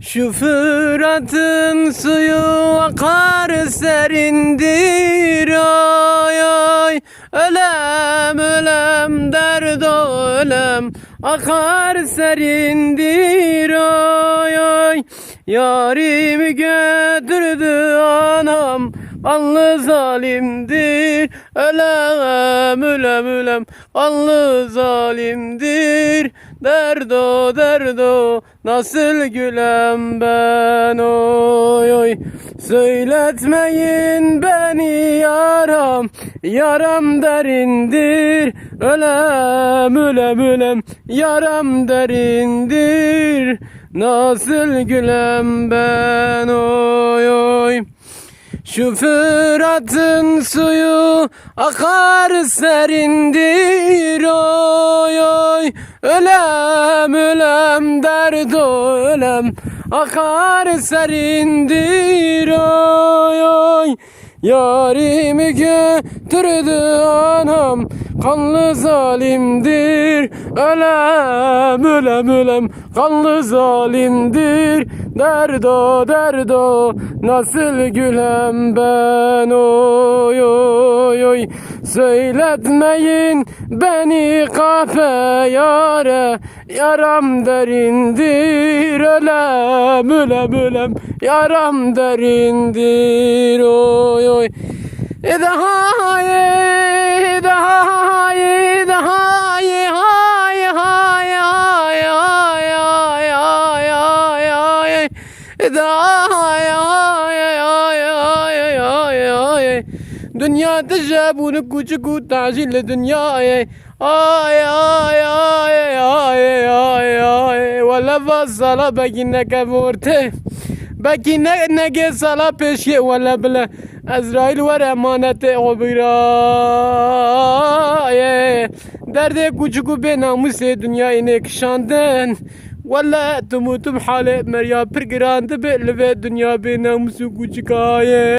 Şu Fırat'ın suyu akar serindir. Ay ay. Ölem ölem derdo ölem. Akar serindir. Ay ay. Yarimi götürdü anam Kanlı zalimdir. Ölem ölem ölem Kanlı zalimdir. Derdo derdo Nasıl gülem ben? Oy oy. Söyletmeyin beni yaram. Yaram derindir. Ölem ölem ölem. Yaram derindir. Nasıl gülem ben? Oy oy. Şu Fırat'ın suyu akar serindir. Oy oy Ölem ölem derdo ölem. Akar serindir oy oy Yarimi götürdü anam kanlı zalimdir. Ölem ölem ölem kanlı zalimdir. Derdo derdo nasıl gülem ben? Oy oy oy. Söyletmeyin beni kafe yare Yaram derindir. Ölem ölem ölem Yaram derindir. Oy oy daha iyi, daha iyi, daha iyi, hay hay hay hay hay hay hay hay daha iyi, hay hay hay hay hay Dünya tecabunu küçük tacil dünya ay ay ay ay ay ay ay ولا فصل بقينا كفورته بقينا نجي صلاة بشي ولا بلا Azrail var emanete o bira Derde küçük be namusse dünyayı ne kışandın Valla tumutum hale merya bir grande be leve dünya be namusu küçük aye